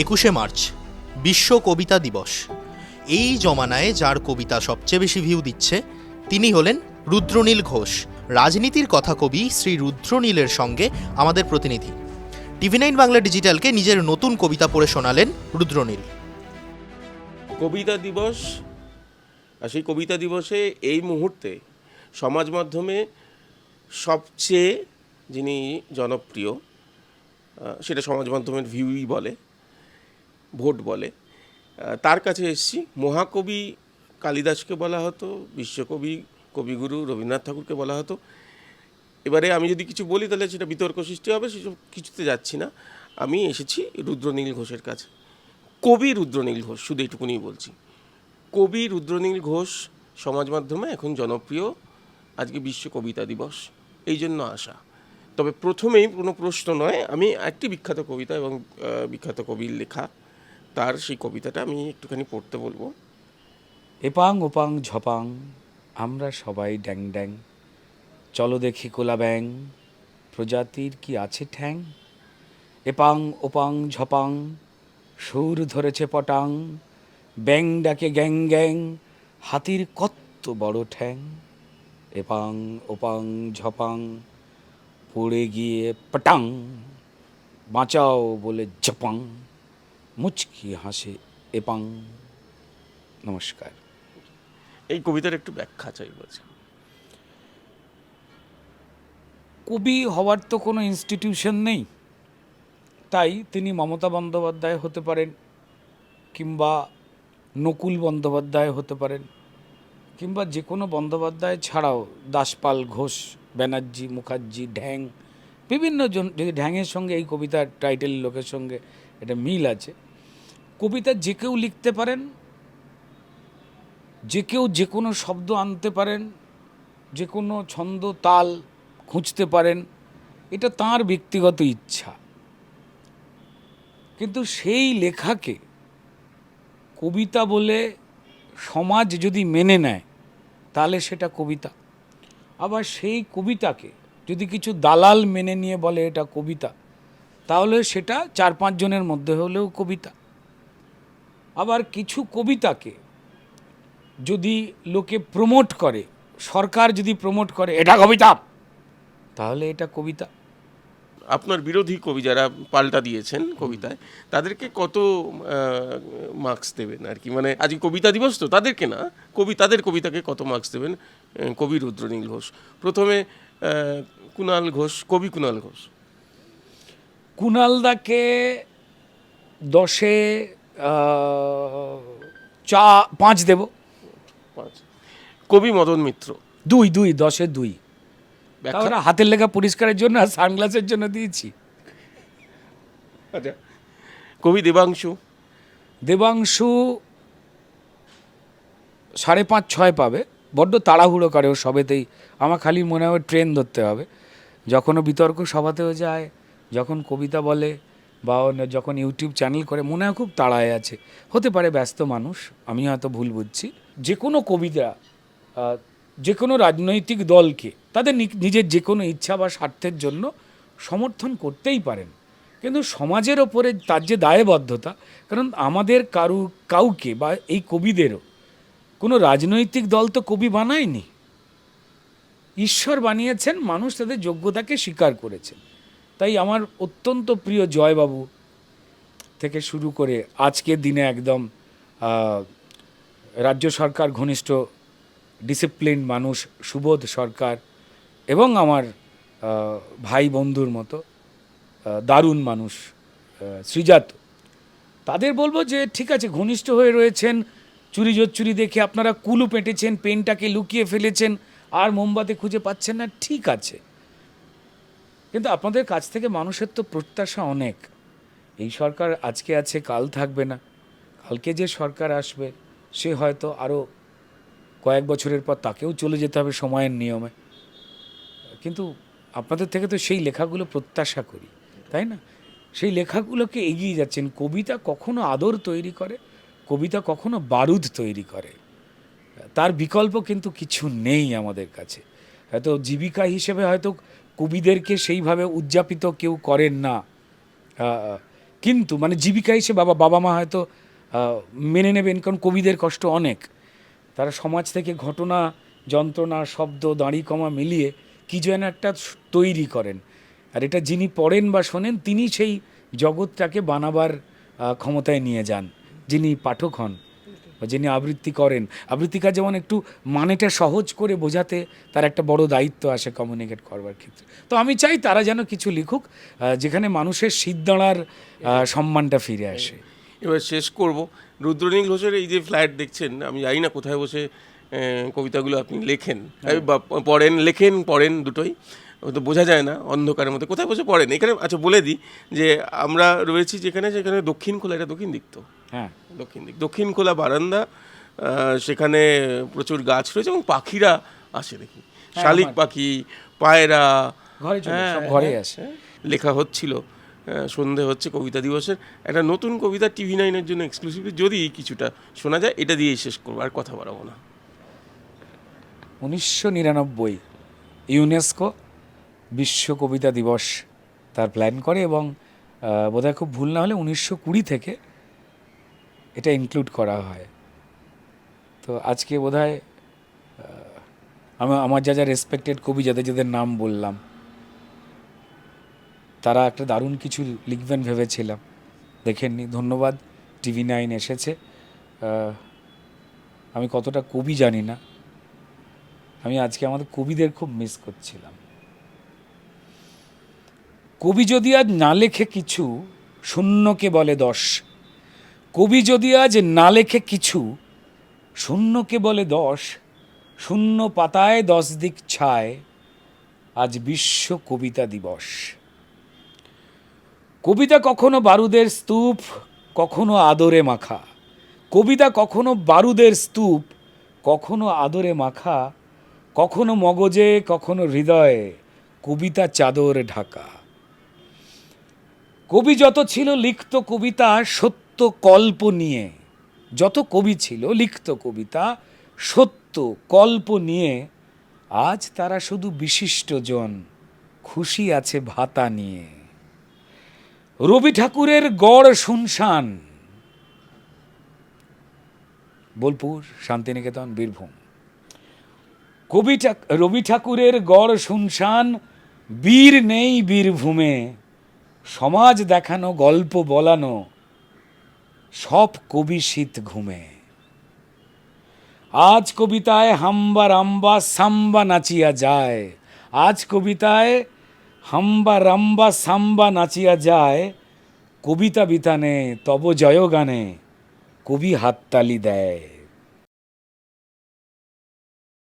একুশে মার্চ, বিশ্ব কবিতা দিবস। এই জমানায় যার কবিতা সবচেয়ে বেশি ভিউ দিচ্ছে, তিনি হলেন রুদ্রনীল ঘোষ। রাজনীতির কথা কবি শ্রী রুদ্রনীলের সঙ্গে আমাদের প্রতিনিধি। টিভি নাইন বাংলা ডিজিটালকে নিজের নতুন কবিতা পড়ে শোনালেন রুদ্রনীল। কবিতা দিবস, আর সেই কবিতা দিবসে এই মুহূর্তে সমাজ মাধ্যমে সবচেয়ে যিনি জনপ্রিয় সেটা সমাজ মাধ্যমের ভিউই বলে। ভোট বলে। তার কাছে এসেছি। মহাকবি কালিদাসকে বলা হতো, বিশ্বকবি, কবিগুরু রবীন্দ্রনাথ ঠাকুরকে বলা হতো। এবারে আমি যদি কিছু বলি, তাহলে সেটা বিতর্ক সৃষ্টি হবে, সেসব কিছুতে যাচ্ছি না। আমি এসেছি রুদ্রনীল ঘোষের কাছে। কবি রুদ্রনীল ঘোষ, শুধু এইটুকুনি বলছি। কবি রুদ্রনীল ঘোষ সমাজ মাধ্যমে এখন জনপ্রিয়। আজকে বিশ্ব কবিতা দিবস। এই জন্য আসা তবে প্রথমেই কোনো প্রশ্ন নয়, আমি একটি বিখ্যাত কবিতা এবং বিখ্যাত কবির লেখা তার সেই কবিতাটা আমি একটুখানি পড়তে বলব। এপাং ওপাং ঝপাং, আমরা সবাই ড্যাং ড্যাং। চলো দেখি কোলা ব্যাং, প্রজাতির কি আছে ঠ্যাং? এপাং ওপাং ঝপাং, সুর ধরেছে পটাং, ব্যাং ডাকে গ্যাং গ্যাং, হাতির কত বড় ঠ্যাং। এপাং ওপাং ঝপাং, পড়ে গিয়ে পটাং, বাঁচাও বলে ঝপাং। মুচকি হাসে এপাং নমস্কার। এই কবিতার একটু ব্যাখ্যা চাই বলছি কবি হওয়ার তো কোনো ইনস্টিটিউশন নেই। তাই তিনি মমতা বন্দ্যোপাধ্যায় হতে পারেন কিংবা নকুল বন্দ্যোপাধ্যায় হতে পারেন কিংবা যে কোনো বন্দ্যোপাধ্যায় ছাড়াও দাসপাল ঘোষ ব্যানার্জি মুখার্জি ঢ্যাং বিভিন্ন জন যদি ঢ্যাংয়ের সঙ্গে এই কবিতার টাইটেল লোকের সঙ্গে এটা মিল আছে। কবিতা যে কেউ লিখতে পারেন, যে কেউ যে কোনো শব্দ আনতে পারেন, যে কোনো ছন্দ, তাল খুঁজতে পারেন, এটা তার ব্যক্তিগত ইচ্ছা। কিন্তু সেই লেখাকে কবিতা বলে সমাজ যদি মেনে নেয়, তাহলে সেটা কবিতা। আবার সেই কবিতাকে যদি কিছু দালাল মেনে নিয়ে বলে এটা কবিতা তাহলে সেটা চার পাঁচ জনের মধ্যে হলেও কবিতা। আবার কিছু কবিতাকে যদি লোকে প্রমোট করে, সরকার যদি প্রমোট করে, এটা কবিতা! তাহলে এটা কবিতা। আপনার বিরোধী কবি যারা পাল্টা দিয়েছেন কবিতায়, তাদেরকে কত মার্কস দেবেন আর কি? মানে আজকে কবিতা দিবস তো, তাদেরকে না? কবি, তাদের কবিতাকে কত মার্কস দেবেন? কবি রুদ্রনীল ঘোষ। প্রথমে কুণাল ঘোষ, কবি কুণাল ঘোষ। কুণালদাকে দশে চা পাঁচ দেব। পাঁচ। কবি মদন মিত্র। দুই দুই দশে দুই। হাতের লেখা পরিষ্কারের জন্য আর সানগ্লাসের জন্য দিয়েছি। আচ্ছা। কবি দেবাংশু? দেবাংশু সাড়ে পাঁচ ছয় পাবে। বড্ড তাড়াহুড়ো করে ও সবেতেই। আমার খালি মনে হয় ট্রেন ধরতে হবে। যখনও বিতর্ক সভাতেও যায় যখন কবিতা বলে বা যখন ইউটিউব চ্যানেল করে, মনে হয় খুব তাড়ায় আছে। হতে পারে ব্যস্ত মানুষ আমি হয়তো ভুল বুঝছি। যে কোনো কবিতা যে কোনো রাজনৈতিক দলকে তাদের নিজের যে কোনো ইচ্ছা বা স্বার্থের জন্য সমর্থন করতেই পারেন। কিন্তু সমাজের ওপরে তার যে দায়বদ্ধতা, কারণ আমাদের কারু, কাউকে বা এই কবিদেরও কোনো রাজনৈতিক দল তো কবি বানায়নি। ঈশ্বর বানিয়েছেন, মানুষ তাদের যোগ্যতাকে স্বীকার করেছেন। তাই আমার অত্যন্ত প্রিয় জয়বাবু থেকে শুরু করে আজকের দিনে একদম রাজ্য সরকার, ঘনিষ্ঠ ডিসিপ্লিন মানুষ, সুবোধ সরকার এবং আমার ভাই বন্ধুর মতো দারুণ মানুষ শ্রীজাত তাদের বলব যে, ঠিক আছে, ঘনিষ্ঠ হয়ে রয়েছেন, চুরি চুরি দেখে আপনারা কুলু পেটেছেন, পেনটাকে লুকিয়ে ফেলেছেন, আর মোমবাতি খুঁজে পাচ্ছেন না, ঠিক আছে। কিন্তু আপনাদের কাছ থেকে মানুষের তো প্রত্যাশা অনেক। এই সরকার আজকে আছে, কাল থাকবে না। কালকে যে সরকার আসবে, সে হয়তো আরও কয়েক বছরের পর তাকেও চলে যেতে হবে সময়ের নিয়মে। কিন্তু আপনাদের থেকে তো সেই লেখাগুলো প্রত্যাশা করি, তাই না? সেই লেখাগুলোকে এগিয়ে যাচ্ছেন। কবিতা কখনো আদর তৈরি করে, কবিতা কখনো বারুদ তৈরি করে। তার বিকল্প কিন্তু কিছু নেই আমাদের কাছে। হয়তো জীবিকা হিসেবে হয়তো কবিদেরকে সেইভাবে উদযাপিত কেউ করেন না। কিন্তু মানে জীবিকা হিসেবে বাবা বাবা মা হয়তো মেনে নেবেন, কারণ কবিদের কষ্ট অনেক। তারা সমাজ থেকে ঘটনা, যন্ত্রণা, শব্দ, দাঁড়ি কমা মিলিয়ে কি যেন একটা তৈরি করেন। আর এটা যিনি পড়েন বা শোনেন, তিনি সেই জগৎটাকে বানাবার ক্ষমতায় নিয়ে যান, যিনি পাঠক হন। বা যিনি আবৃত্তি করেন। আবৃত্তিকার যেমন একটু মানেটা সহজ করে বোঝাতে তার একটা বড় দায়িত্ব আসে কমিউনিকেট করবার ক্ষেত্রে। তো আমি চাই তারা যেন কিছু লিখুক যেখানে মানুষের সিদ্ধাঁড়ার সম্মানটা ফিরে আসে। এবার শেষ করব। রুদ্রনীল ঘোষের এই যে ফ্ল্যাট দেখছেন আমি জানি না কোথায় বসে কবিতাগুলো আপনি লেখেন। বা পড়েন লেখেন পড়েন দুটোই। তো বোঝা যায় না অন্ধকারের মধ্যে। কোথায় বসে পড়েন? এখানে আচ্ছা বলে দিই যে আমরা রয়েছি যেখানে সেখানে দক্ষিণ খোলা এটা দক্ষিণ দিক তো? হ্যাঁ। দক্ষিণ দিক। দক্ষিণ খোলা বারান্দা সেখানে প্রচুর গাছ রয়েছে এবং পাখিরা আসে দেখি। শালিক পাখি পায়রা ঘরে হ্যাঁ, হ্যাঁ, আসে। হ্যাঁ। লেখা হচ্ছিল সন্ধে হচ্ছে কবিতা দিবসের। একটা নতুন কবিতা টিভি নাইনের জন্য এক্সক্লুসিভলি যদি কিছুটা শোনা যায় এটা দিয়েই শেষ করব আর কথা বাড়াবো না। উনিশশো নিরানব্বই ইউনেস্কো বিশ্ব কবিতা দিবস তার প্ল্যান করে এবং বোধহয় খুব ভুল না হলে উনিশশো কুড়ি থেকে এটা ইনক্লুড করা হয়। তো আজকে বোধহয় আমি, আমার যা যা রেসপেক্টেড কবি যাদের যাদের নাম বললাম, তারা একটা দারুণ কিছু লিখবেন ভেবেছিলাম। দেখেননি ধন্যবাদ টিভি নাইন এসেছে। আমি কতটা কবি জানি না। আমি আজকে আমাদের কবিদের খুব মিস করছিলাম। কবি যদি আজ না লেখে কিছু, শূন্যকে বলে দশ। কবি যদি আজ না লেখে কিছু, শূন্যকে বলে দশ। শূন্য পাতায় দশ দিক ছায়, আজ বিশ্ব কবিতা দিবস। কবিতা কখনো বারুদের স্তূপ, কখনো আদরে মাখা। কবিতা কখনো বারুদের স্তূপ, কখনো আদরে মাখা। কখনো মগজে, কখনো হৃদয়ে কবিতা চাদর ঢাকা। কবি যত ছিল লিখত কবিতা, সত্য কল্প নিয়ে। যত কবি ছিল লিখত কবিতা, সত্য কল্প নিয়ে আজ তারা শুধু বিশিষ্টজন, খুশি আছে ভাতা নিয়ে। রবি ঠাকুরের গড় শুনশান। বোলপুর, শান্তিনিকেতন, বীরভূম। কবি রবি ঠাকুরের গড় শুনশান, বীর নেই বীরভূমে। সমাজ দেখানো, গল্প বলানো, সব কবি শীত ঘুমে। আজ কবিতায় হাম্বা রাম্বা সাম্বা নাচিয়া যায়। আজ কবিতায় হাম্বা রাম্বা সাম্বা নাচিয়া যায়। কবিতা বিতানে তব জয় গানে কবি হাততালি দেয়।